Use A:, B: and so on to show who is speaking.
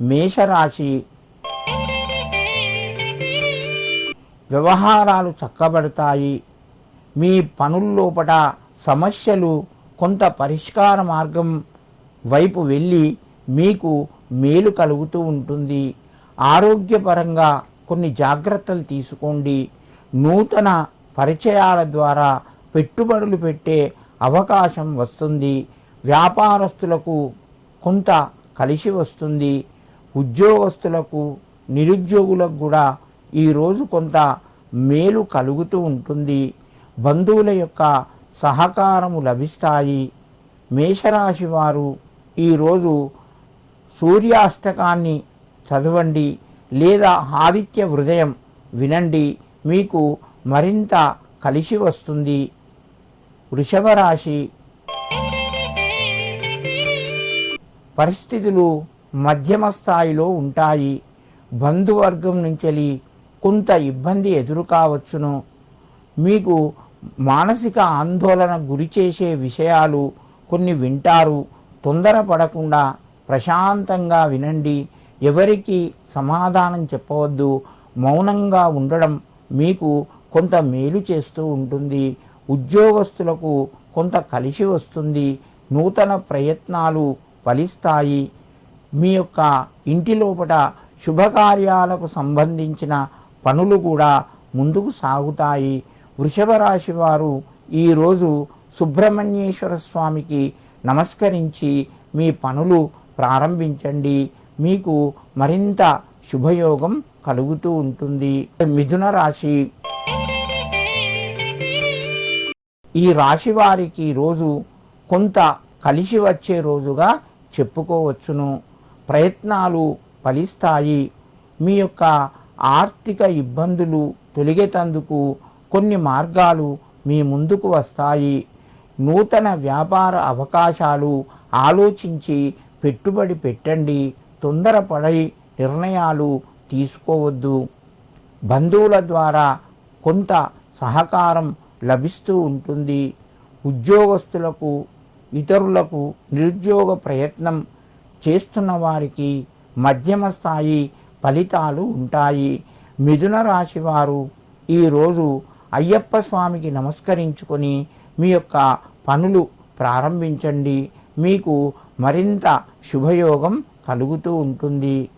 A: మేషరాశి వ్యవహారాలు చక్కబడతాయి. మీ పనుల్లోపట సమస్యలు కొంత పరిష్కార మార్గం వైపు వెళ్ళి మీకు మేలు కలుగుతూ ఉంటుంది. ఆరోగ్యపరంగా కొన్ని జాగ్రత్తలు తీసుకోండి. నూతన పరిచయాల ద్వారా పెట్టుబడులు పెట్టే అవకాశం వస్తుంది. వ్యాపారస్తులకు కొంత కలిసి వస్తుంది. ఉద్యోగస్తులకు నిరుద్యోగులకు కూడా ఈరోజు కొంత మేలు కలుగుతూ ఉంటుంది. బంధువుల యొక్క సహకారము లభిస్తాయి. మేషరాశి వారు ఈరోజు సూర్యాష్టకాన్ని చదవండి లేదా ఆదిత్య హృదయం వినండి. మీకు మరింత కలిసి వస్తుంది. వృషభ రాశి పరిస్థితులు మధ్యమ స్థాయిలో ఉంటాయి. బంధువర్గం నుంచి కొంత ఇబ్బంది ఎదురు కావచ్చును మీకు మానసిక ఆందోళన గురి చేసే విషయాలు కొన్ని వింటారు. తొందరపడకుండా ప్రశాంతంగా వినండి. ఎవరికి సమాధానం చెప్పవద్దు. మౌనంగా ఉండడం మీకు కొంత మేలు చేస్తూ ఉంటుంది. ఉద్యోగస్తులకు కొంత కలిసి వస్తుంది. నూతన ప్రయత్నాలు ఫలిస్తాయి. మీ యొక్క ఇంటి లోపల శుభకార్యాలకు సంబంధించిన పనులు కూడా ముందుకు సాగుతాయి. వృషభ రాశి వారు ఈరోజు సుబ్రహ్మణ్యేశ్వర స్వామికి నమస్కరించి మీ పనులు ప్రారంభించండి. మీకు మరింత శుభయోగం కలుగుతూ ఉంటుంది. మిథున రాశి ఈ రాశి వారికి రోజు కొంత కలిసి వచ్చే రోజుగా చెప్పుకోవచ్చును. ప్రయత్నాలు ఫలిస్తాయి. మీ యొక్క ఆర్థిక ఇబ్బందులు తొలగేటందుకు కొన్ని మార్గాలు మీ ముందుకు వస్తాయి. నూతన వ్యాపార అవకాశాలు ఆలోచించి పెట్టుబడి పెట్టండి. తొందరపడి నిర్ణయాలు తీసుకోవద్దు. బంధువుల ద్వారా కొంత సహకారం లభిస్తూ ఉంటుంది. ఉద్యోగస్తులకు ఇతరులకు నిరుద్యోగ ప్రయత్నం చేస్తున్న వారికి మధ్యమ స్థాయి ఫలితాలు ఉంటాయి. మిథున రాశి వారు ఈరోజు అయ్యప్ప స్వామికి నమస్కరించుకొని మీ యొక్క పనులు ప్రారంభించండి. మీకు మరింత శుభయోగం కలుగుతూ ఉంటుంది.